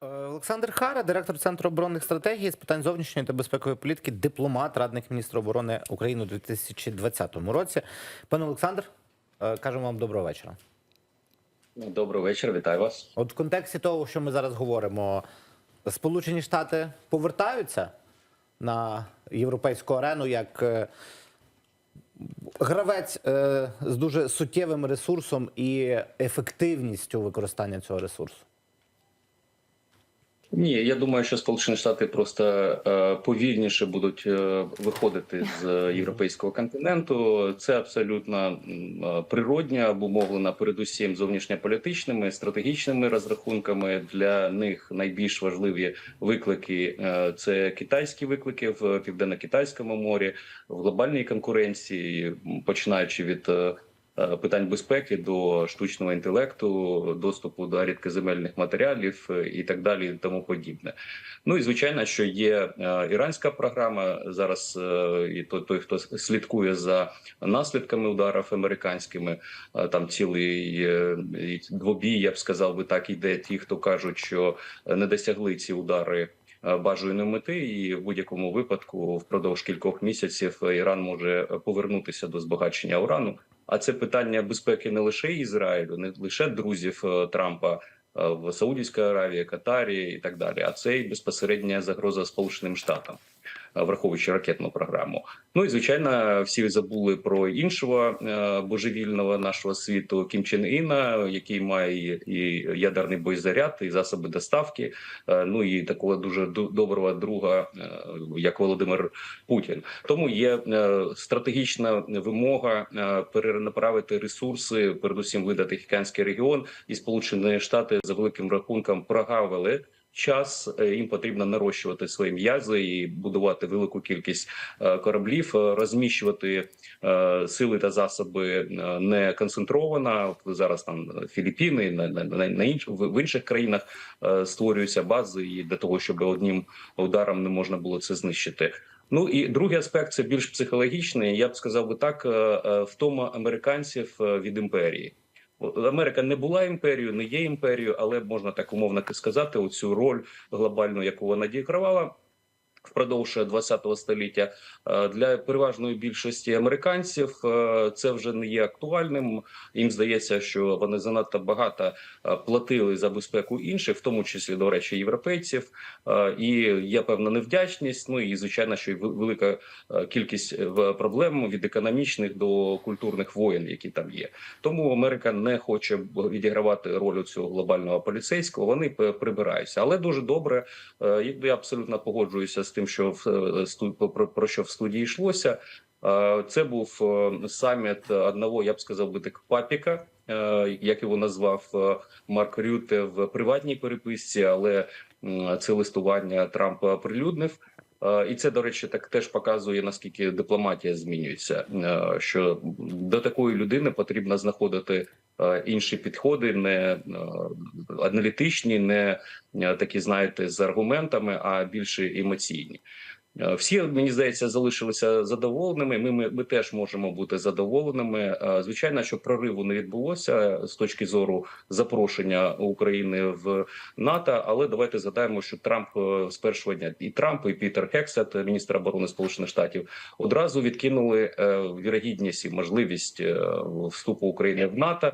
Олександр Хара, директор Центру оборонних стратегій з питань зовнішньої та безпекової політики, дипломат, радник міністра оборони України у 2020 році. Пане Олександр, е, кажемо вам доброго вечора. Добрий вечір, вітаю вас. От в контексті того, що ми зараз говоримо, Сполучені Штати повертаються на європейську арену як е, гравець е, з дуже суттєвим ресурсом і ефективністю використання цього ресурсу. Ні, я думаю, що Сполучені Штати просто е, повільніше будуть е, виходити з європейського континенту. Це абсолютно е, природня, обумовлена передусім зовнішньополітичними стратегічними розрахунками. Для них найбільш важливі виклики це китайські виклики в південно-китайському морі, в глобальній конкуренції, починаючи від. Е, Питань безпеки до штучного інтелекту, доступу до рідкоземельних матеріалів е, і так далі, і тому подібне. Ну і звичайно, що є е, іранська програма зараз. І той, хто слідкує за наслідками ударів американськими, там цілий двобій, я б сказав би так, іде. Ті, хто кажуть, що не досягли ці удари бажаної мети, і в будь-якому випадку впродовж кількох місяців Іран може повернутися до збагачення урану. А це питання безпеки не лише Ізраїлю, не лише друзів е, Трампа е, в Саудівській Аравії, Катарі і так далі. А це і безпосередня загроза Сполученим Штатам, враховуючи ракетну програму. Ну і звичайно, всі забули про іншого е, божевільного нашого світу Кім Чен Іна, який має і- ядерний боєзаряд, і засоби доставки. е, Ну і такого дуже ду- доброго друга, е, як Володимир Путін. Тому є е, стратегічна вимога е, перенаправити ресурси, передусім видати Тихоокеанський регіон, і Сполучені Штати за великим рахунком прогавили. Час Е, їм потрібно нарощувати свої м'язи і будувати велику кількість е, кораблів, е, розміщувати сили та засоби не концентровано. Зараз там Філіппіни на, на, на, інш, в інших країнах створюються бази і для того, щоб одним ударом не можна було це знищити. Ну і другий аспект це більш психологічний. Я б сказав би так: втома американців від імперії. Америка не була імперією, не є імперією, але можна так умовно сказати, оцю роль глобальну, яку вона дігравала. Впродовж 20 століття Е, для переважної більшості американців е, це вже не є актуальним. Їм здається, що вони занадто багато е, платили за безпеку інших, в тому числі до речі, європейців. І є певна невдячність. Ну і звичайно, що велика кількість проблем від економічних до культурних воєн, які там є. Тому Америка не хоче відігравати роль цього глобального поліцейського. Вони прибираються, але дуже добре. Я абсолютно погоджуюся з тим, що в е, про, що в студії йшлося. Це був е, саміт одного, я б сказав би так, папіка, е, як його назвав Марк Рюте в приватній переписці, але це листування Трампа оприлюднив. І це, до речі, так теж показує наскільки дипломатія змінюється. Що до такої людини потрібно знаходити інші підходи, не е, аналітичні, не е, такі, знаєте, з аргументами, а більше емоційні. Е, Всі мені здається залишилися задоволеними. Ми, ми, ми теж можемо бути задоволеними. Е, Звичайно, що прориву не відбулося з точки зору запрошення України в НАТО. Але давайте згадаємо, що Трамп е, з першого дня і Трамп, і Пітер Хексет, міністр оборони Сполучених Штатів, одразу відкинули вірогідність і можливість вступу України в НАТО.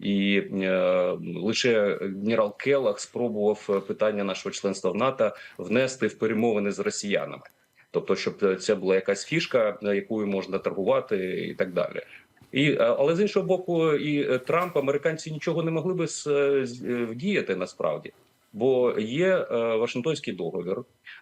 І е, лише генерал Келах спробував питання нашого членства в НАТО внести в перемовини з росіянами, тобто, щоб це була якась фішка, е, якою можна торгувати, і так далі. І е, але з іншого боку, і е, Трамп, американці нічого не могли би вдіяти насправді. Бо є Вашингтонський договір,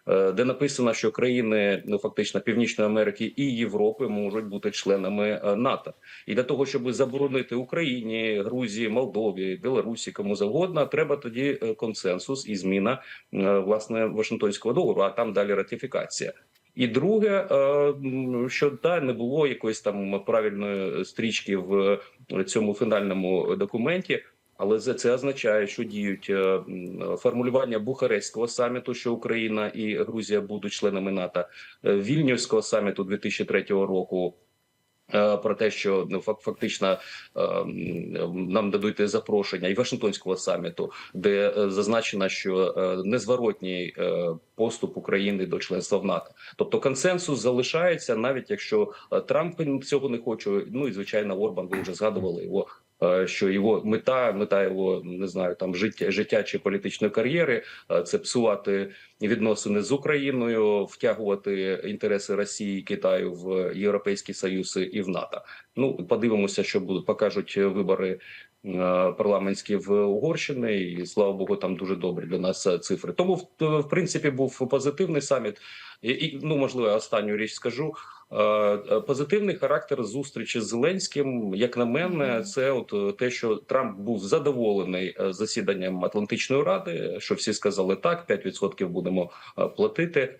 де написано, що країни ну фактично Північної Америки і Європи можуть бути членами НАТО. І для того, щоб заборонити Україні, Грузії, Молдові, Білорусі, кому завгодно, треба тоді консенсус і зміна власне Вашингтонського договору, а там далі ратифікація. І друге, е, що та не було якоїсь там правильної стрічки в цьому фінальному документі. Але це, означає, що діють е, формулювання Бухарестського саміту, що Україна і Грузія будуть членами НАТО, е, Вільнюського саміту 2003 року, е, Про те, що ну фак- фактично е, нам дадуть запрошення і Вашингтонського саміту, де е, зазначено, що е, незворотній е, поступ України до членства в НАТО. Тобто консенсус залишається, навіть якщо е, Трамп цього не хоче. Ну і звичайно, Орбан ви вже згадували його. Е, Що його мета, мета його не знаю, там життя, життя чи політичної кар'єри, е, це псувати відносини з Україною, втягувати інтереси Росії і Китаю в Європейський Союз і в НАТО. Ну подивимося, що будуть покажуть вибори е, парламентські в Угорщини, і слава Богу, там дуже добрі для нас цифри. Тому в принципі був позитивний саміт. І, і ну можливо, останню річ скажу. Е, е, Позитивний характер зустрічі з Зеленським, як на мене, це от е, те, що Трамп був задоволений засіданням Атлантичної ради, що всі сказали так, 5% будемо платити.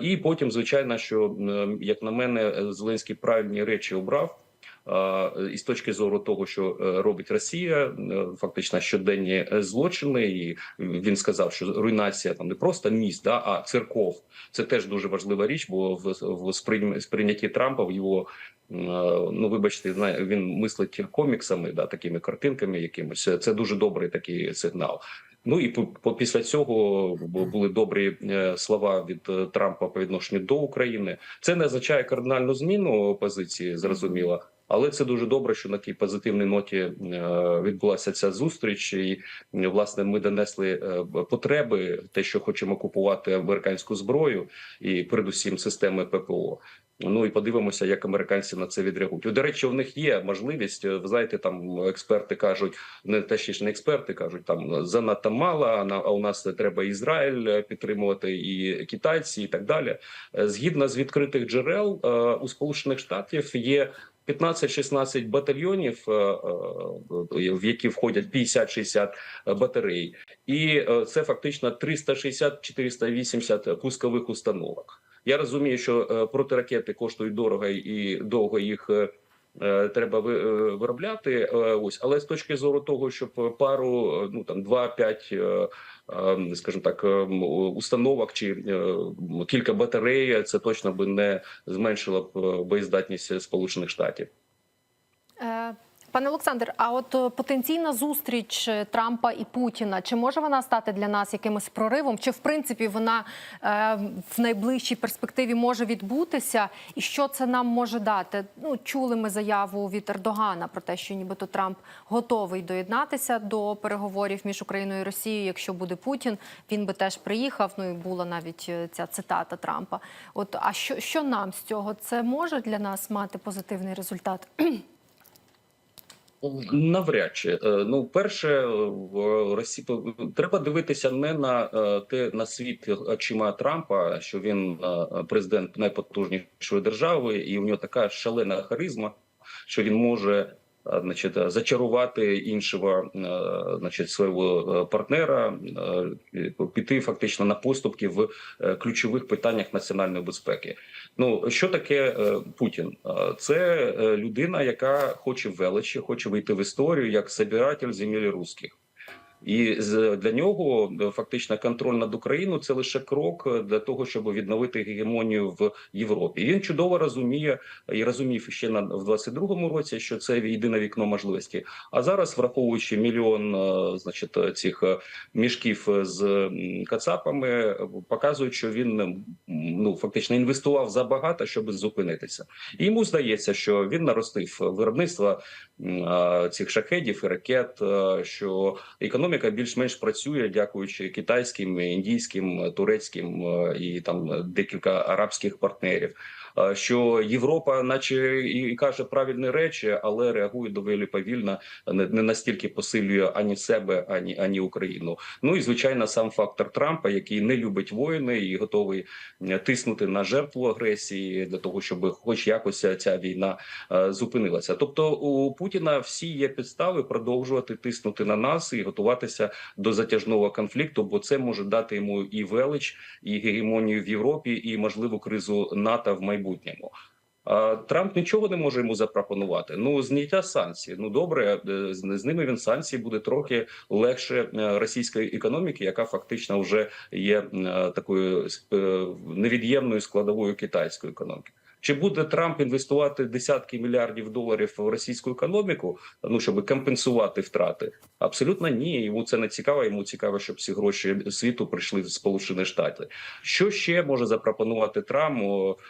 І потім, звичайно, що як на мене, Зеленський правильні речі обрав. Е, І з точки зору того, що е, робить Росія, е, фактично щоденні злочини, і він сказав, що руйнація там не просто міст, да, а церков. Це теж дуже важлива річ, бо в, в сприйнятті Трампа в його ну вибачте, він мислить коміксами, да, такими картинками, якимось. Це дуже добрий такий сигнал. Ну і по, після цього були добрі слова від Трампа по відношенню до України. Це не означає кардинальну зміну позиції, зрозуміло. Але це дуже добре, що на такій позитивній ноті е, відбулася ця зустріч, і власне ми донесли е, потреби, те, що хочемо купувати американську зброю, і передусім системи ППО. Ну і подивимося, як американці на це відреагують. До речі, у них є можливість. е, Ви знаєте, там експерти кажуть, не те ще не експерти кажуть, там занадто мало. А у нас треба Ізраїль підтримувати, і китайці, і так далі. Згідно з відкритих джерел у Сполучених Штатів є 15-16 батальйонів, е, е, в які входять 50-60 батарей, і е, це фактично 360-480 пускових установок. Я розумію, що протиракети коштують дорого і довго їх. Е, Треба е, виробляти е, ось, але з точки зору того, щоб пару ну там 2-5, е, е, скажімо так, е, установок чи кілька батарей, це точно би не зменшило б боєздатність Сполучених Штатів. Пане Олександр, а от е, потенційна зустріч е, Трампа і Путіна, чи може вона стати для нас якимось проривом? Чи в принципі вона е, в найближчій перспективі може відбутися? І що це нам може дати? Ну чули ми заяву від Ердогана про те, що нібито Трамп готовий доєднатися до переговорів між Україною і Росією. Якщо буде Путін, він би теж приїхав. Ну і була навіть ця цитата Трампа. От а що, що нам з цього? Це може для нас мати позитивний результат? Навряд чи Е, ну перше в Росії треба дивитися не на е, те на світ очима Трампа, що він е, президент найпотужнішої держави, і у нього така шалена харизма, що він може. Е, Значить, зачарувати іншого, е, значить, свого е, партнера, піти фактично на поступки в ключових питаннях національної безпеки. Ну що таке Путін? Це людина, яка хоче величі, хоче вийти в історію як собиратель земель русських. І для нього е, фактично контроль над Україною це лише крок е, для того, щоб відновити гегемонію в Європі. І він чудово розуміє і розумів ще на в 22-му році, що це єдине вікно можливості. А зараз, враховуючи мільйон, е, значить, цих мішків з кацапами, показують, що він ну фактично інвестував забагато, щоб зупинитися. І йому здається, що він наростив виробництво цих шахедів і ракет, що економіка більш-менш працює, дякуючи китайським, індійським, турецьким е, і там декілька арабських партнерів. Е, Що Європа, наче і каже правильні речі, але реагує доволі повільно, не, настільки посилює ані себе, ані ані Україну. Ну і звичайно, сам фактор Трампа, який не любить воїни і готовий тиснути на жертву агресії для того, щоб хоч якось ця війна е, зупинилася. Тобто у Путіна всі є підстави продовжувати тиснути на нас і готуватися до затяжного конфлікту, бо це може дати йому і велич, і гегемонію в Європі, і можливу кризу НАТО в майбутньому. А Трамп нічого не може йому запропонувати. Ну зняття санкцій. Ну добре, е, з ними він санкції буде трохи легше е, російської економіки, яка фактично вже є е, такою невід'ємною складовою китайської економіки. Чи буде Трамп інвестувати десятки мільярдів доларів в російську економіку, ну щоб компенсувати втрати? Абсолютно ні. Йому це не цікаво. Йому цікаво, щоб всі гроші світу прийшли в Сполучені Штати. Що ще може запропонувати Трамп?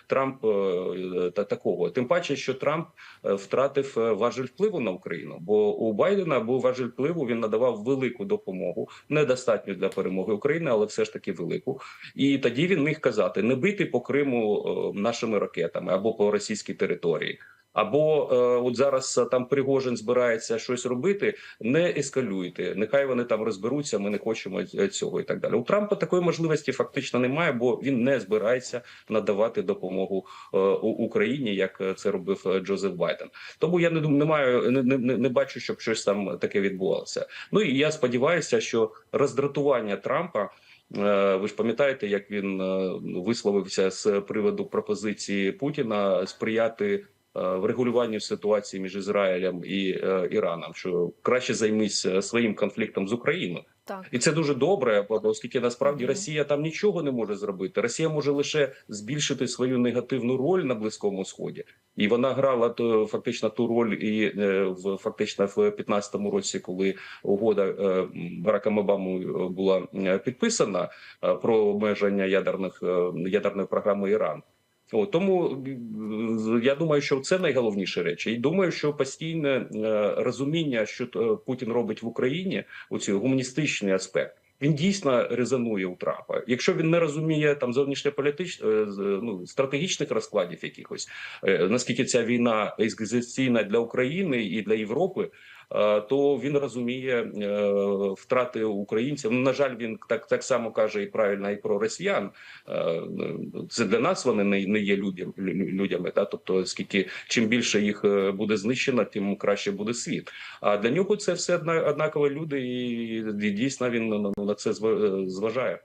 Трамп е, та такого? Тим паче, що Трамп е, втратив е, важель впливу на Україну, бо у Байдена був важель впливу. Він надавав велику допомогу, недостатньо для перемоги України, але все ж таки велику. І тоді він міг казати: не бити по Криму нашими ракетами або по російській території. Або е, от зараз е, там Пригожин збирається щось робити. Не ескалюйте, нехай вони там розберуться. Ми не хочемо е, цього і так далі. У Трампа такої можливості фактично немає, бо він не збирається надавати допомогу е, Україні, як е, це робив Джозеф Байден. Тому я не дум- не маю не, не, не бачу, щоб щось там таке відбувалося. Ну і я сподіваюся, що роздратування Трампа. Е, Ви ж пам'ятаєте, як він е, висловився з приводу пропозиції Путіна сприяти е, врегулюванню ситуації між Ізраїлем і Іраном, що краще займись своїм конфліктом з Україною, Так. і це дуже добре, оскільки насправді. Росія там нічого не може зробити. Росія може лише збільшити свою негативну роль на близькому сході, і вона грала то фактично ту роль і е, в фактично в 15-му році, коли угода е, Бараком Обамою була е, підписана е, про обмеження ядерних е, ядерної програми Іран. О, тому е, я думаю, що це найголовніші речі. І думаю, що постійне е, розуміння, що е, Путін робить в Україні, у цей гуманістичний аспект. Він дійсно резонує у Трампа. Якщо він не розуміє там зовнішньополітич... е, з- ну, стратегічних розкладів якихось, наскільки ця війна екзистенційна для України і для Європи, то він розуміє е, втрати українців. Ну, на жаль, він так так само каже і правильно і про росіян. Е, Це для нас вони не, не є людям, лю- людями. Та тобто, скільки чим більше їх е, буде знищено, тим краще буде світ. А для нього це все одна однакові люди, і, дійсно він на, на це зва- зважає.